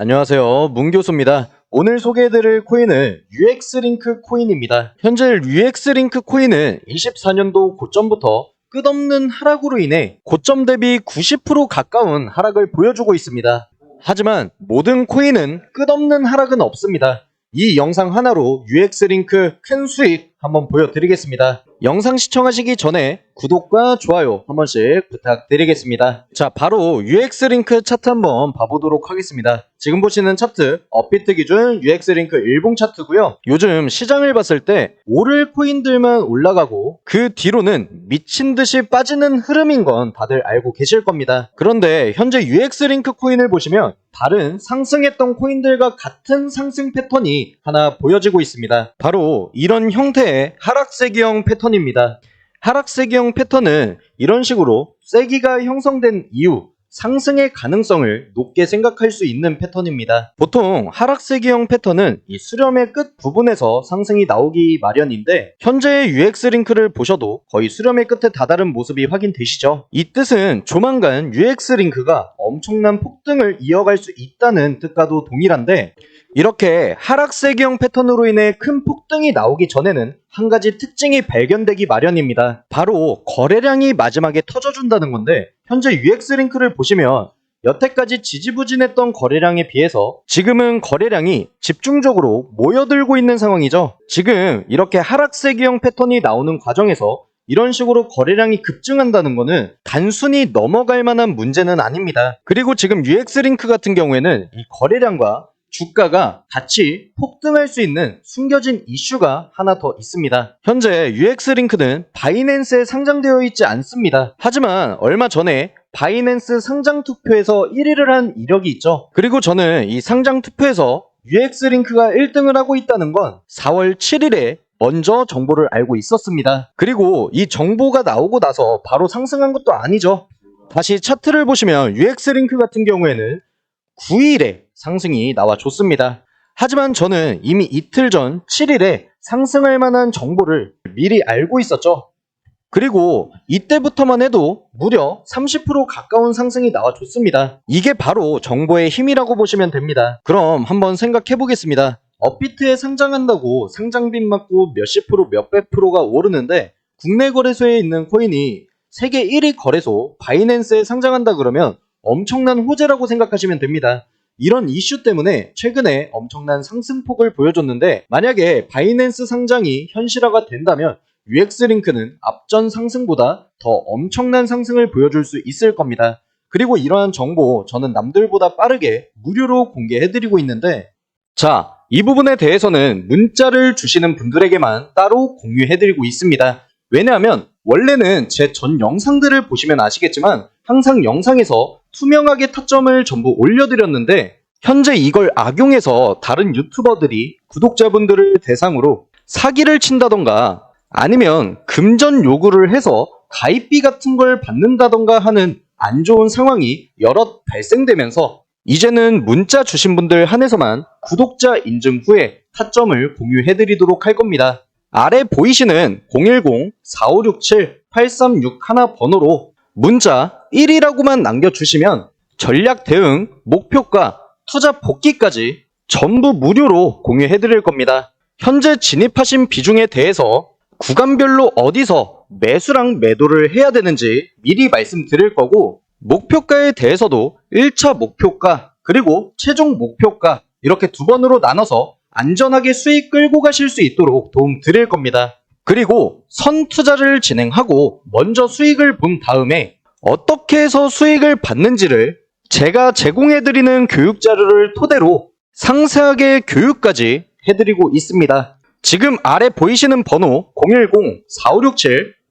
안녕하세요. 문 교수입니다. 오늘 소개해드릴 코인은 UX링크 코인입니다. 현재 UX링크 코인은 24년도 고점부터 끝없는 하락으로 인해 고점 대비 90% 가까운 하락을 보여주고 있습니다. 하지만 모든 코인은 끝없는 하락은 없습니다. 이 영상 하나로 UX링크 큰 수익 한번 보여드리겠습니다. 영상 시청하시기 전에 구독과 좋아요 한 번씩 부탁드리겠습니다. 자, 바로 UX링크 차트 한번 봐보도록 하겠습니다. 지금 보시는 차트, 업비트 기준 UX링크 일봉 차트고요. 요즘 시장을 봤을 때 오를 코인들만 올라가고 그 뒤로는 미친 듯이 빠지는 흐름인 건 다들 알고 계실 겁니다. 그런데 현재 UX링크 코인을 보시면 다른 상승했던 코인들과 같은 상승 패턴이 하나 보여지고 있습니다. 바로 이런 형태의 하락세기형 패턴입니다. 하락세기형 패턴은 이런 식으로 세기가 형성된 이후 상승의 가능성을 높게 생각할 수 있는 패턴입니다. 보통 하락세기형 패턴은 이 수렴의 끝 부분에서 상승이 나오기 마련인데 현재의 UX링크를 보셔도 거의 수렴의 끝에 다다른 모습이 확인되시죠? 이 뜻은 조만간 UX링크가 엄청난 폭등을 이어갈 수 있다는 뜻과도 동일한데 이렇게 하락세기형 패턴으로 인해 큰 폭등이 나오기 전에는 한 가지 특징이 발견되기 마련입니다. 바로 거래량이 마지막에 터져준다는 건데 현재 UX링크를 보시면 여태까지 지지부진했던 거래량에 비해서 지금은 거래량이 집중적으로 모여들고 있는 상황이죠. 지금 이렇게 하락세기형 패턴이 나오는 과정에서 이런 식으로 거래량이 급증한다는 것은 단순히 넘어갈 만한 문제는 아닙니다. 그리고 지금 UX링크 같은 경우에는 이 거래량과 주가가 같이 폭등할 수 있는 숨겨진 이슈가 하나 더 있습니다. 현재 UX링크는 바이낸스에 상장되어 있지 않습니다. 하지만 얼마 전에 바이낸스 상장 투표에서 1위를 한 이력이 있죠. 그리고 저는 이 상장 투표에서 UX링크가 1등을 하고 있다는 건 4월 7일에 먼저 정보를 알고 있었습니다. 그리고 이 정보가 나오고 나서 바로 상승한 것도 아니죠. 다시 차트를 보시면 UX링크 같은 경우에는 9일에 상승이 나와 줬습니다. 하지만 저는 이미 이틀 전 7일에 상승할 만한 정보를 미리 알고 있었죠. 그리고 이때부터만 해도 무려 30% 가까운 상승이 나와 줬습니다. 이게 바로 정보의 힘이라고 보시면 됩니다. 그럼 한번 생각해 보겠습니다. 업비트에 상장한다고 상장빚 맞고 몇십 프로 몇백 프로가 오르는데 국내 거래소에 있는 코인이 세계 1위 거래소 바이낸스에 상장한다 그러면 엄청난 호재라고 생각하시면 됩니다. 이런 이슈 때문에 최근에 엄청난 상승폭을 보여줬는데 만약에 바이낸스 상장이 현실화가 된다면 UX링크는 앞전 상승보다 더 엄청난 상승을 보여줄 수 있을 겁니다. 그리고 이러한 정보 저는 남들보다 빠르게 무료로 공개해드리고 있는데 자, 이 부분에 대해서는 문자를 주시는 분들에게만 따로 공유해드리고 있습니다. 왜냐하면 원래는 제 전 영상들을 보시면 아시겠지만 항상 영상에서 투명하게 타점을 전부 올려드렸는데 현재 이걸 악용해서 다른 유튜버들이 구독자분들을 대상으로 사기를 친다던가 아니면 금전 요구를 해서 가입비 같은 걸 받는다던가 하는 안 좋은 상황이 여럿 발생되면서 이제는 문자 주신 분들 한해서만 구독자 인증 후에 타점을 공유해 드리도록 할 겁니다. 아래 보이시는 010-4567-8361 번호로 문자 1이라고만 남겨주시면 전략 대응, 목표가, 투자 복귀까지 전부 무료로 공유해드릴 겁니다. 현재 진입하신 비중에 대해서 구간별로 어디서 매수랑 매도를 해야 되는지 미리 말씀드릴 거고 목표가에 대해서도 1차 목표가 그리고 최종 목표가 이렇게 두 번으로 나눠서 안전하게 수익 끌고 가실 수 있도록 도움 드릴 겁니다. 그리고 선 투자를 진행하고 먼저 수익을 본 다음에 어떻게 해서 수익을 받는지를 제가 제공해드리는 교육 자료를 토대로 상세하게 교육까지 해드리고 있습니다. 지금 아래 보이시는 번호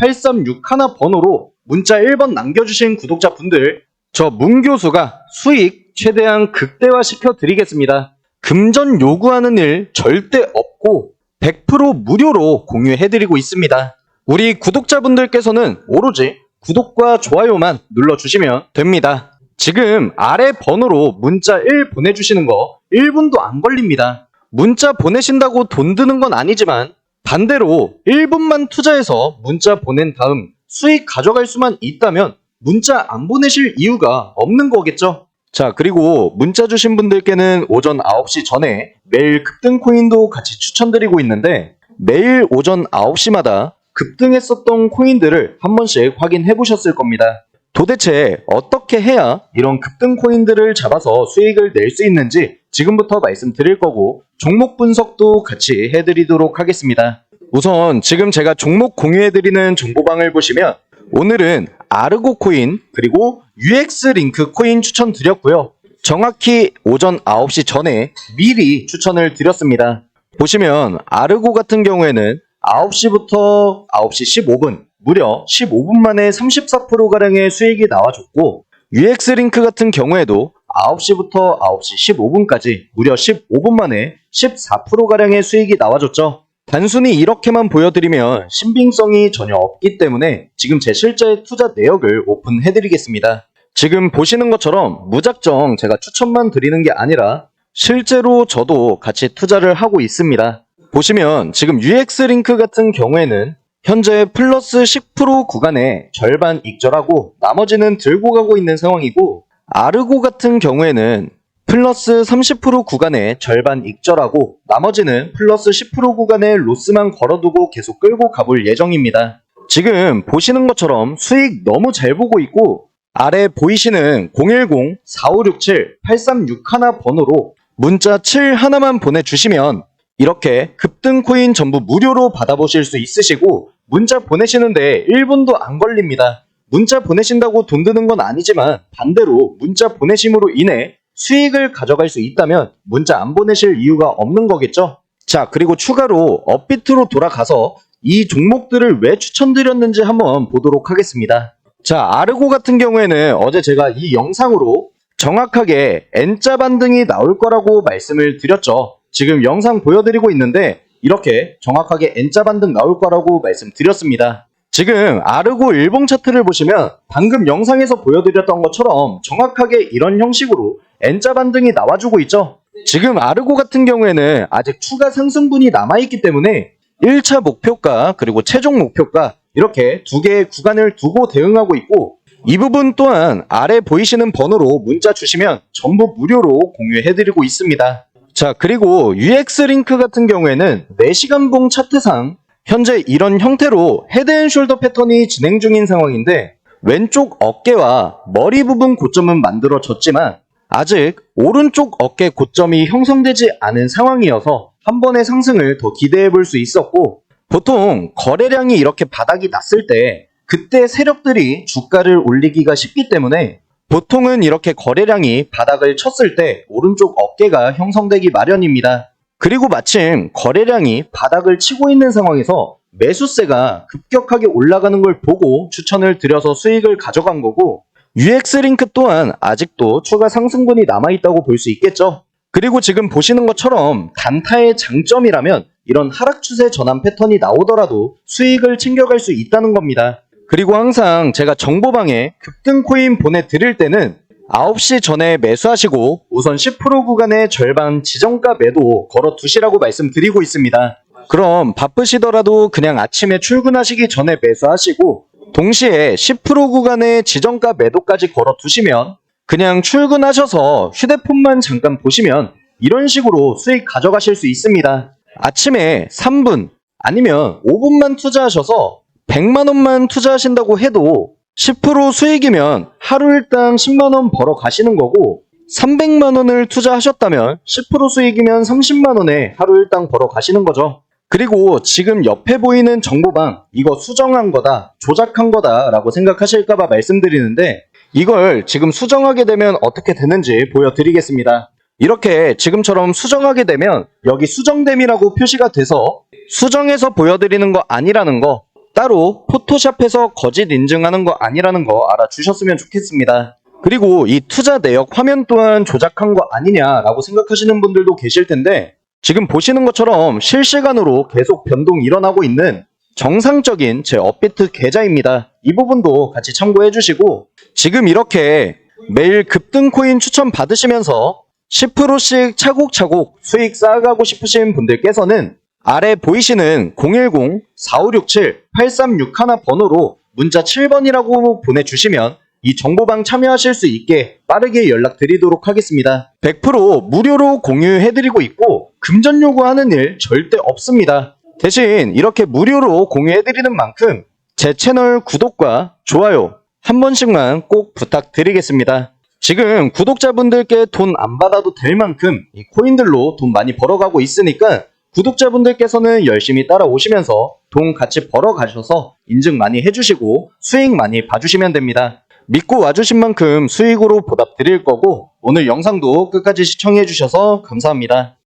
010-4567-8361 번호로 문자 1번 남겨주신 구독자분들 저 문 교수가 수익 최대한 극대화 시켜 드리겠습니다. 금전 요구하는 일 절대 없고 100% 무료로 공유해드리고 있습니다. 우리 구독자분들께서는 오로지 구독과 좋아요만 눌러주시면 됩니다. 지금 아래 번호로 문자 1 보내주시는 거 1분도 안 걸립니다. 문자 보내신다고 돈 드는 건 아니지만 반대로 1분만 투자해서 문자 보낸 다음 수익 가져갈 수만 있다면 문자 안 보내실 이유가 없는 거겠죠? 자, 그리고 문자 주신 분들께는 오전 9시 전에 매일 급등 코인도 같이 추천드리고 있는데 매일 오전 9시마다 급등했었던 코인들을 한 번씩 확인해 보셨을 겁니다. 도대체 어떻게 해야 이런 급등 코인들을 잡아서 수익을 낼 수 있는지 지금부터 말씀드릴 거고 종목 분석도 같이 해드리도록 하겠습니다. 우선 지금 제가 종목 공유해드리는 정보방을 보시면 오늘은 아르고 코인 그리고 UX 링크 코인 추천드렸고요. 정확히 오전 9시 전에 미리 추천을 드렸습니다. 보시면 아르고 같은 경우에는 9시부터 9시 15분 무려 15분 만에 34%가량의 수익이 나와줬고 UX 링크 같은 경우에도 9시부터 9시 15분까지 무려 15분 만에 14%가량의 수익이 나와줬죠. 단순히 이렇게만 보여드리면 신빙성이 전혀 없기 때문에 지금 제 실제 투자 내역을 오픈해드리겠습니다. 지금 보시는 것처럼 무작정 제가 추천만 드리는 게 아니라 실제로 저도 같이 투자를 하고 있습니다. 보시면 지금 UX 링크 같은 경우에는 현재 플러스 10% 구간에 절반 익절하고 나머지는 들고 가고 있는 상황이고 아르고 같은 경우에는 플러스 30% 구간에 절반 익절하고 나머지는 플러스 10% 구간에 로스만 걸어두고 계속 끌고 가볼 예정입니다. 지금 보시는 것처럼 수익 너무 잘 보고 있고 아래 보이시는 010-4567-8361 번호로 문자 7 하나만 보내주시면 이렇게 급등 코인 전부 무료로 받아보실 수 있으시고 문자 보내시는데 1분도 안 걸립니다. 문자 보내신다고 돈 드는 건 아니지만 반대로 문자 보내심으로 인해 수익을 가져갈 수 있다면 문자 안 보내실 이유가 없는 거겠죠? 자, 그리고 추가로 업비트로 돌아가서 이 종목들을 왜 추천드렸는지 한번 보도록 하겠습니다. 자, 아르고 같은 경우에는 어제 제가 이 영상으로 정확하게 N자 반등이 나올 거라고 말씀을 드렸죠. 지금 영상 보여드리고 있는데 이렇게 정확하게 N자 반등 나올 거라고 말씀드렸습니다. 지금 아르고 일봉 차트를 보시면 방금 영상에서 보여드렸던 것처럼 정확하게 이런 형식으로 N자 반등이 나와주고 있죠. 지금 아르고 같은 경우에는 아직 추가 상승분이 남아있기 때문에 1차 목표가 그리고 최종 목표가 이렇게 두 개의 구간을 두고 대응하고 있고 이 부분 또한 아래 보이시는 번호로 문자 주시면 전부 무료로 공유해드리고 있습니다. 자, 그리고 UX 링크 같은 경우에는 4시간봉 차트상 현재 이런 형태로 헤드앤숄더 패턴이 진행 중인 상황인데 왼쪽 어깨와 머리 부분 고점은 만들어졌지만 아직 오른쪽 어깨 고점이 형성되지 않은 상황이어서 한 번의 상승을 더 기대해 볼 수 있었고 보통 거래량이 이렇게 바닥이 났을 때 그때 세력들이 주가를 올리기가 쉽기 때문에 보통은 이렇게 거래량이 바닥을 쳤을 때 오른쪽 어깨가 형성되기 마련입니다. 그리고 마침 거래량이 바닥을 치고 있는 상황에서 매수세가 급격하게 올라가는 걸 보고 추천을 드려서 수익을 가져간 거고 UX링크 또한 아직도 추가 상승분이 남아있다고 볼 수 있겠죠. 그리고 지금 보시는 것처럼 단타의 장점이라면 이런 하락 추세 전환 패턴이 나오더라도 수익을 챙겨갈 수 있다는 겁니다. 그리고 항상 제가 정보방에 급등 코인 보내드릴 때는 9시 전에 매수하시고 우선 10% 구간의 절반 지정가 매도 걸어 두시라고 말씀드리고 있습니다. 그럼 바쁘시더라도 그냥 아침에 출근하시기 전에 매수하시고 동시에 10% 구간의 지정가 매도까지 걸어 두시면 그냥 출근하셔서 휴대폰만 잠깐 보시면 이런 식으로 수익 가져가실 수 있습니다. 아침에 3분 아니면 5분만 투자하셔서 100만 원만 투자하신다고 해도 10% 수익이면 하루 일당 10만 원 벌어 가시는 거고 300만 원을 투자하셨다면 10% 수익이면 30만 원에 하루 일당 벌어 가시는 거죠. 그리고 지금 옆에 보이는 정보방 이거 수정한 거다 조작한 거다 라고 생각하실까봐 말씀드리는데 이걸 지금 수정하게 되면 어떻게 되는지 보여드리겠습니다. 이렇게 지금처럼 수정하게 되면 여기 수정됨이라고 표시가 돼서 수정해서 보여드리는 거 아니라는 거 따로 포토샵해서 거짓 인증하는 거 아니라는 거 알아주셨으면 좋겠습니다. 그리고 이 투자 내역 화면 또한 조작한 거 아니냐라고 생각하시는 분들도 계실 텐데 지금 보시는 것처럼 실시간으로 계속 변동이 일어나고 있는 정상적인 제 업비트 계좌입니다. 이 부분도 같이 참고해 주시고 지금 이렇게 매일 급등 코인 추천 받으시면서 10%씩 차곡차곡 수익 쌓아가고 싶으신 분들께서는 아래 보이시는 010-4567-8361 번호로 문자 7번이라고 보내주시면 이 정보방 참여하실 수 있게 빠르게 연락드리도록 하겠습니다. 100% 무료로 공유해드리고 있고 금전 요구하는 일 절대 없습니다. 대신 이렇게 무료로 공유해드리는 만큼 제 채널 구독과 좋아요 한 번씩만 꼭 부탁드리겠습니다. 지금 구독자분들께 돈 안 받아도 될 만큼 이 코인들로 돈 많이 벌어가고 있으니까 구독자분들께서는 열심히 따라오시면서 돈 같이 벌어 가셔서 인증 많이 해주시고 수익 많이 봐주시면 됩니다. 믿고 와주신 만큼 수익으로 보답 드릴 거고 오늘 영상도 끝까지 시청해주셔서 감사합니다.